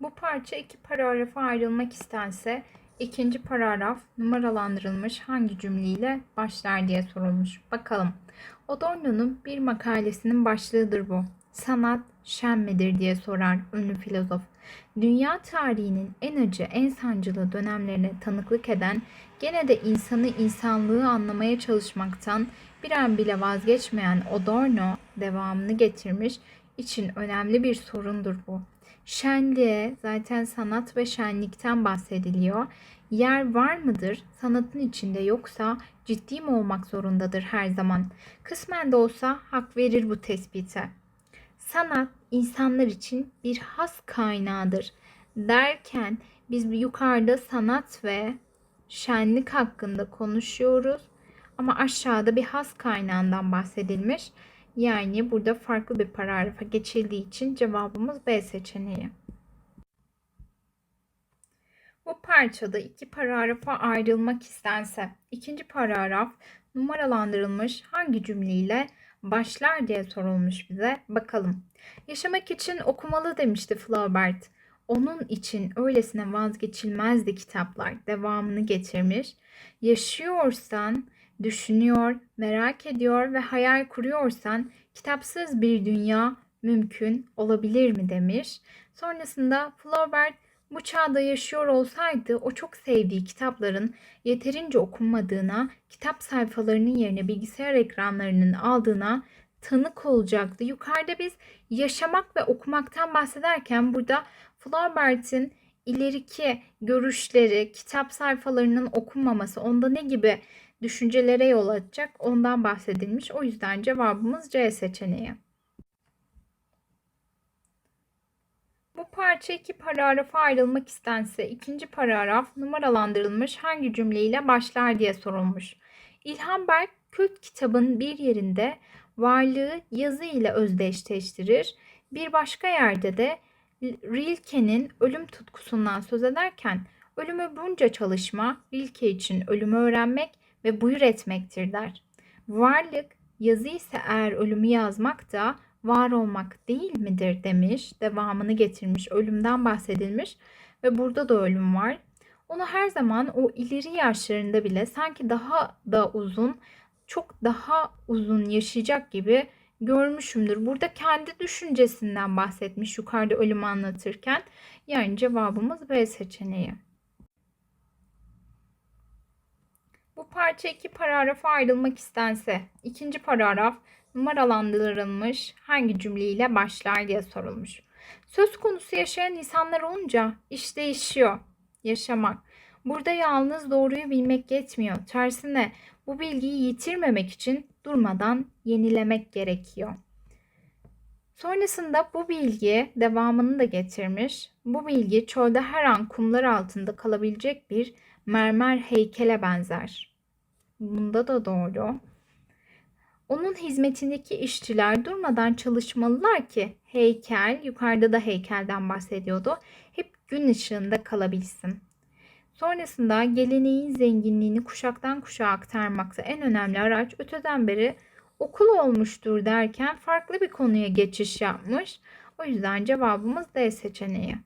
Bu parça iki paragrafa ayrılmak istense ikinci paragraf numaralandırılmış hangi cümleyle başlar diye sorulmuş. Bakalım. Adorno'nun bir makalesinin başlığıdır bu. Sanat şen midir diye sorar ünlü filozof. Dünya tarihinin en acı, en sancılı dönemlerine tanıklık eden, gene de insanı insanlığı anlamaya çalışmaktan bir an bile vazgeçmeyen Adorno devamını getirmiş için önemli bir sorundur bu. Şenliğe zaten sanat ve şenlikten bahsediliyor. Yer var mıdır? Sanatın içinde yoksa ciddi mi olmak zorundadır her zaman? Kısmen de olsa hak verir bu tespite. Sanat insanlar için bir has kaynağıdır derken biz yukarıda sanat ve şenlik hakkında konuşuyoruz ama aşağıda bir has kaynağından bahsedilmiş. Yani burada farklı bir paragrafa geçildiği için cevabımız B seçeneği. Bu parçada iki paragrafa ayrılmak istense, ikinci paragraf numaralandırılmış hangi cümleyle başlar diye sorulmuş bize. Bakalım. Yaşamak için okumalı demişti Flaubert. Onun için öylesine vazgeçilmezdi kitaplar. Devamını getirmiş. Yaşıyorsan, düşünüyor, merak ediyor ve hayal kuruyorsan kitapsız bir dünya mümkün olabilir mi demiş. Sonrasında Flaubert bu çağda yaşıyor olsaydı o çok sevdiği kitapların yeterince okunmadığına, kitap sayfalarının yerine bilgisayar ekranlarının aldığına tanık olacaktı. Yukarıda biz yaşamak ve okumaktan bahsederken burada Flaubert'in ileriki görüşleri, kitap sayfalarının okunmaması, onda ne gibi düşüncelere yol açacak ondan bahsedilmiş. O yüzden cevabımız C seçeneği. Bu parça iki paragrafa ayrılmak istense ikinci paragraf numaralandırılmış hangi cümleyle başlar diye sorulmuş. İlhan Berk kült kitabın bir yerinde varlığı yazı ile özdeşleştirir. Bir başka yerde de Rilke'nin ölüm tutkusundan söz ederken ölümü bunca çalışma Rilke için ölümü öğrenmek ve buyur etmektir der. Varlık yazı ise eğer ölümü yazmak da var olmak değil midir demiş. Devamını getirmiş. Ölümden bahsedilmiş ve burada da ölüm var. Onu her zaman o ileri yaşlarında bile sanki daha da uzun, çok daha uzun yaşayacak gibi görmüşümdür. Burada kendi düşüncesinden bahsetmiş yukarıda ölümü anlatırken. Yani cevabımız B seçeneği. Bu parça iki paragrafa ayrılmak istense, ikinci paragraf numaralandırılmış hangi cümleyle başlar diye sorulmuş. Söz konusu yaşayan insanlar olunca iş değişiyor. Yaşamak. Burada yalnız doğruyu bilmek yetmiyor. Tersine bu bilgiyi yitirmemek için durmadan yenilemek gerekiyor. Sonrasında bu bilgi devamını da getirmiş. Bu bilgi çölde her an kumlar altında kalabilecek bir mermer heykele benzer. Bunda da doğru. Onun hizmetindeki işçiler durmadan çalışmalılar ki heykel, yukarıda da heykelden bahsediyordu, hep gün ışığında kalabilsin. Sonrasında geleneğin zenginliğini kuşaktan kuşağa aktarmakta en önemli araç öteden beri okul olmuştur derken farklı bir konuya geçiş yapmış. O yüzden cevabımız D seçeneği.